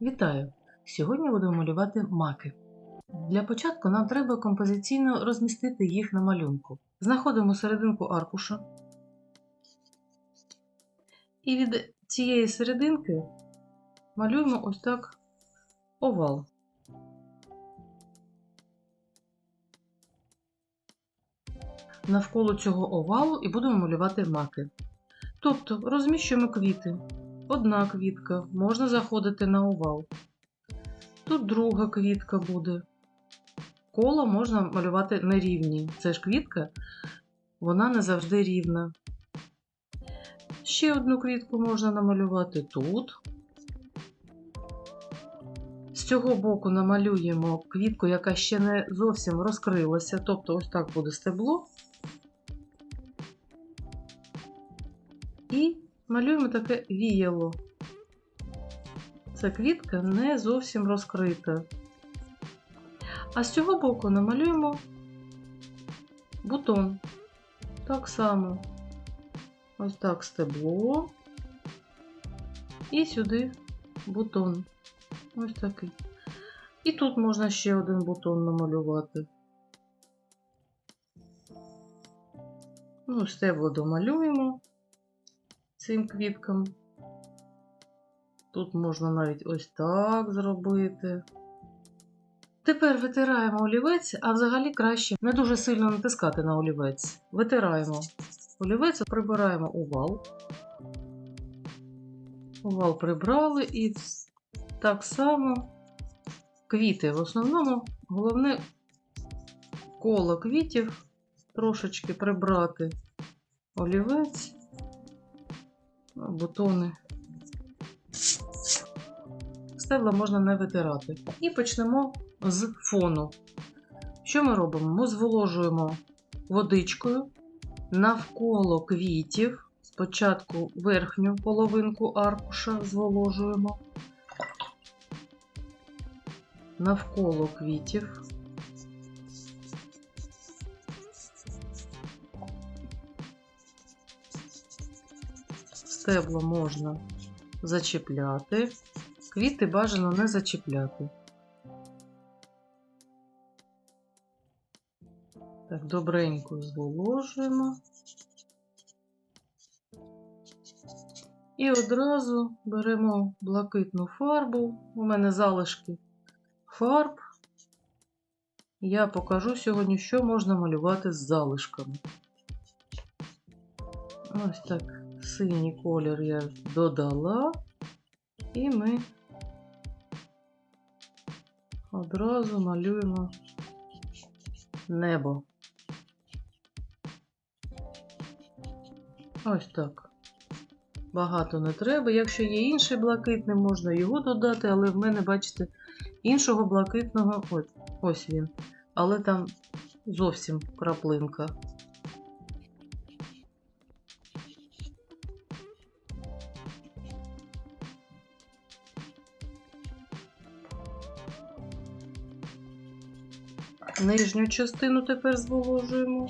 Вітаю! Сьогодні будемо малювати маки. Для початку нам треба композиційно розмістити їх на малюнку. Знаходимо серединку аркуша. І від цієї серединки малюємо ось так овал. Навколо цього овалу і будемо малювати маки. Тобто розміщуємо квіти. Одна квітка, можна заходити на овал. Тут друга квітка буде. Коло можна малювати нерівні. Це ж квітка, вона не завжди рівна. Ще одну квітку можна намалювати тут. З цього боку намалюємо квітку, яка ще не зовсім розкрилася. Тобто, ось так буде стебло. Малюємо таке віяло. Ця квітка не зовсім розкрита. А з цього боку намалюємо бутон. Так само. Ось так стебло. І сюди бутон. Ось такий. І тут можна ще один бутон намалювати. Ну, стебло домалюємо цим квіткам. Тут можна навіть ось так зробити. Тепер витираємо олівець, а взагалі краще не дуже сильно натискати на олівець. Витираємо олівець, прибираємо увал. Увал прибрали і так само квіти. В основному головне коло квітів трошечки прибрати олівець, бутони. Стебла можна не витирати. І почнемо з фону. Що ми робимо? Ми зволожуємо водичкою навколо квітів. Спочатку верхню половинку аркуша зволожуємо. Навколо квітів. Стебло можна зачіпляти. Квіти бажано не зачіпляти. Так, добренько зволожуємо. І одразу беремо блакитну фарбу. У мене залишки фарб. Я покажу сьогодні, що можна малювати з залишками. Ось так, синій колір я додала, і ми одразу малюємо небо. Ось так. Багато не треба. Якщо є інший блакитний, можна його додати, але в мене, бачите, іншого блакитного ось, ось він. Але там зовсім краплинка. Нижню частину тепер зволожуємо.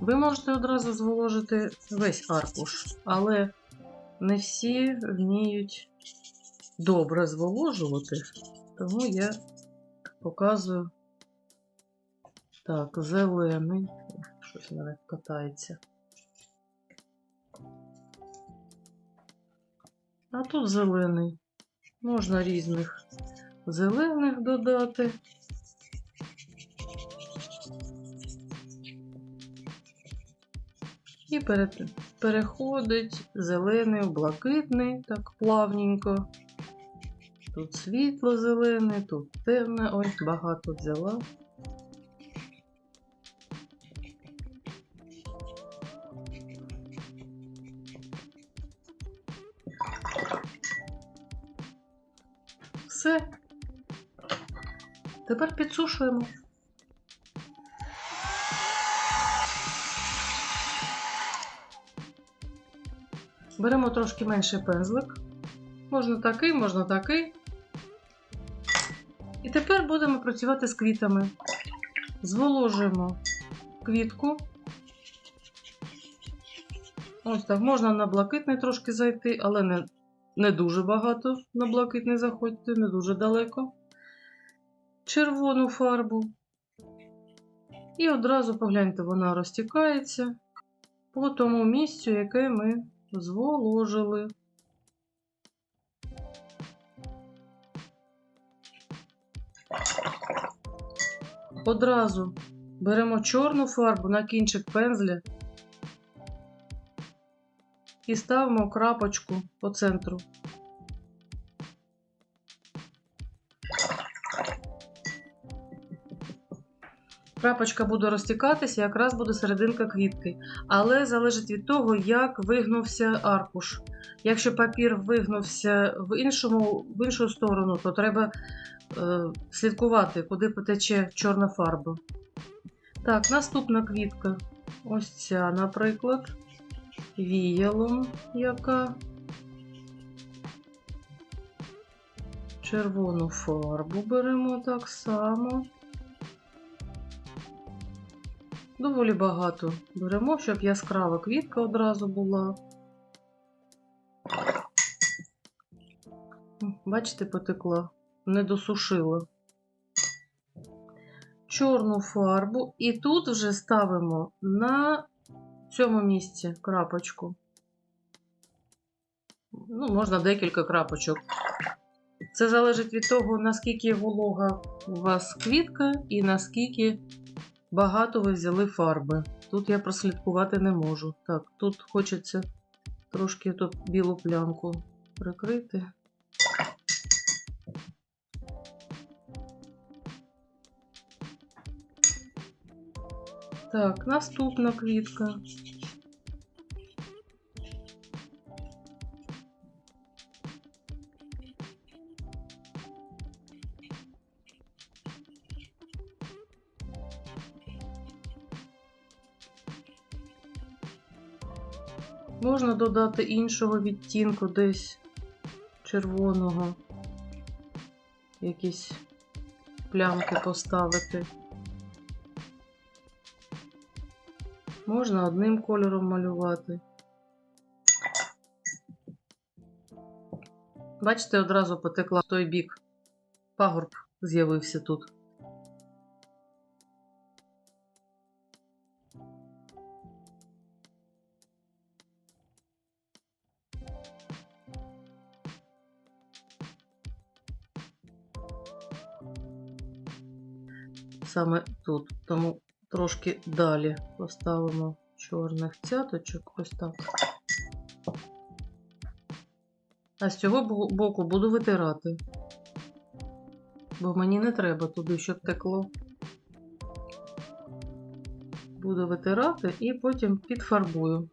Ви можете одразу зволожити весь аркуш, але не всі вміють добре зволожувати, тому я показую так, зелений. Щось в мене катається. А тут зелений. Можна різних зелених додати. І переходить зелений в блакитний, так плавненько. Тут світло зелене, тут темне. ось багато взяла. Все. Тепер підсушуємо. Беремо трошки менший пензлик. Можна такий, можна такий. І тепер будемо працювати з квітами. Зволожуємо квітку Ось так. Можна на блакитний трошки зайти, але не, не дуже багато на блакитний заходьте, не дуже далеко. Червону фарбу. І одразу погляньте, вона розтікається по тому місцю, яке ми зволожили. Одразу беремо чорну фарбу на кінчик пензля і ставимо крапочку по центру. Крапочка буде розтікатися, якраз буде серединка квітки. Але залежить від того, як вигнувся аркуш. Якщо папір вигнувся в, іншому, в іншу сторону, то треба е, слідкувати, куди потече чорна фарба. Так, наступна квітка. Ось ця, наприклад, віялом яка. Червону фарбу беремо так само. Доволі багато беремо, щоб яскрава квітка одразу була. Бачите, потекла, не досушила. Чорну фарбу. І тут вже ставимо на цьому місці крапочку. Ну, можна декілька крапочок. Це залежить від того, наскільки волога у вас квітка і наскільки багато ви взяли фарби. Тут я прослідкувати не можу. Так, тут хочеться трошки тут білу плямку прикрити. Так, наступна квітка. Можна додати іншого відтінку десь червоного, якісь плямки поставити. Можна одним кольором малювати. Бачите, одразу потекла в той бік. Пагорб з'явився тут. Саме тут, тому трошки далі поставимо чорних цяточок, ось так. А з цього боку буду витирати, бо мені не треба туди, щоб текло. Буду витирати і потім підфарбую.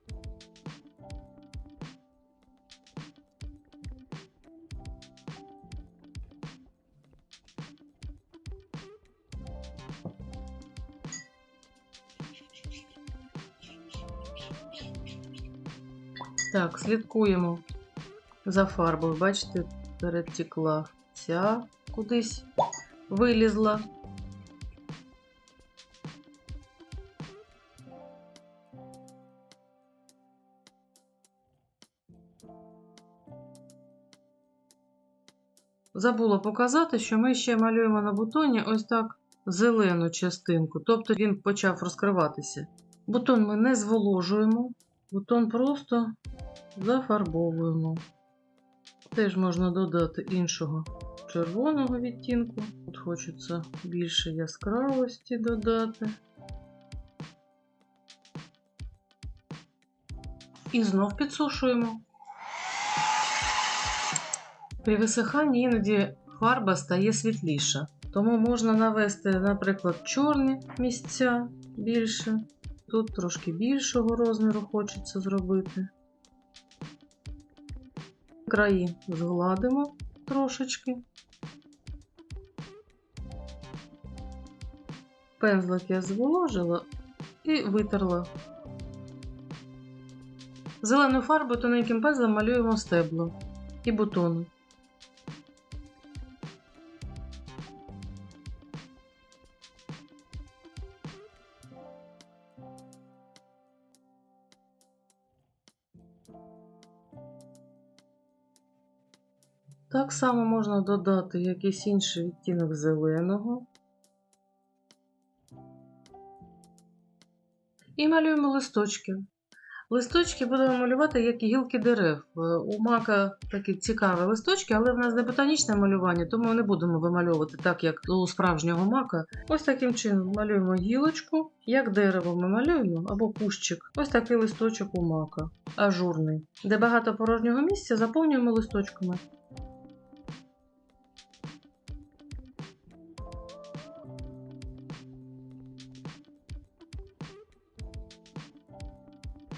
Так, слідкуємо за фарбою. Бачите, перетекла ця кудись вилізла. Забула показати, що ми ще малюємо на бутоні ось так зелену частинку, тобто він почав розкриватися. Бутон ми не зволожуємо, бутон просто зафарбовуємо. Теж можна додати іншого червоного відтінку. Тут хочеться більше яскравості додати. І знов підсушуємо. При висиханні іноді фарба стає світліша, тому можна навести, наприклад, чорні місця більше. Тут трошки більшого розміру хочеться зробити. Краї згладимо трошечки. Пензлик я зволожила і витерла. Зелену фарбу тоненьким пензлем малюємо стебло і бутони. Так само можна додати якийсь інший відтінок зеленого. І малюємо листочки. Листочки будемо малювати як гілки дерев. Е, У мака такі цікаві листочки, але в нас не ботанічне малювання, тому не будемо вимальовувати так, як у справжнього мака. Ось таким чином малюємо гілочку, як дерево ми малюємо, або кущик. Ось такий листочок у мака, ажурний. Де багато порожнього місця, заповнюємо листочками.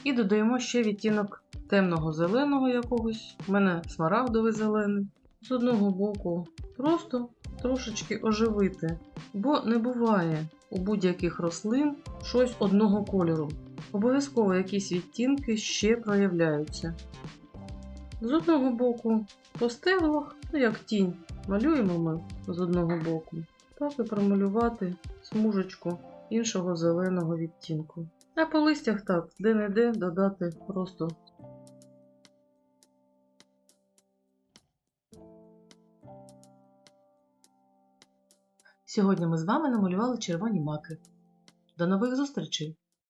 І додаємо ще відтінок темного зеленого якогось. У мене смарагдовий зелений. З одного боку просто трошечки оживити. Бо не буває у будь-яких рослин щось одного кольору. Обов'язково якісь відтінки ще проявляються. З одного боку по стеблах, ну як тінь, малюємо ми з одного боку. Так і промалювати смужечку іншого зеленого відтінку. А по листях так, де-не-де додати просто. Сьогодні ми з вами намалювали червоні маки. До нових зустрічей!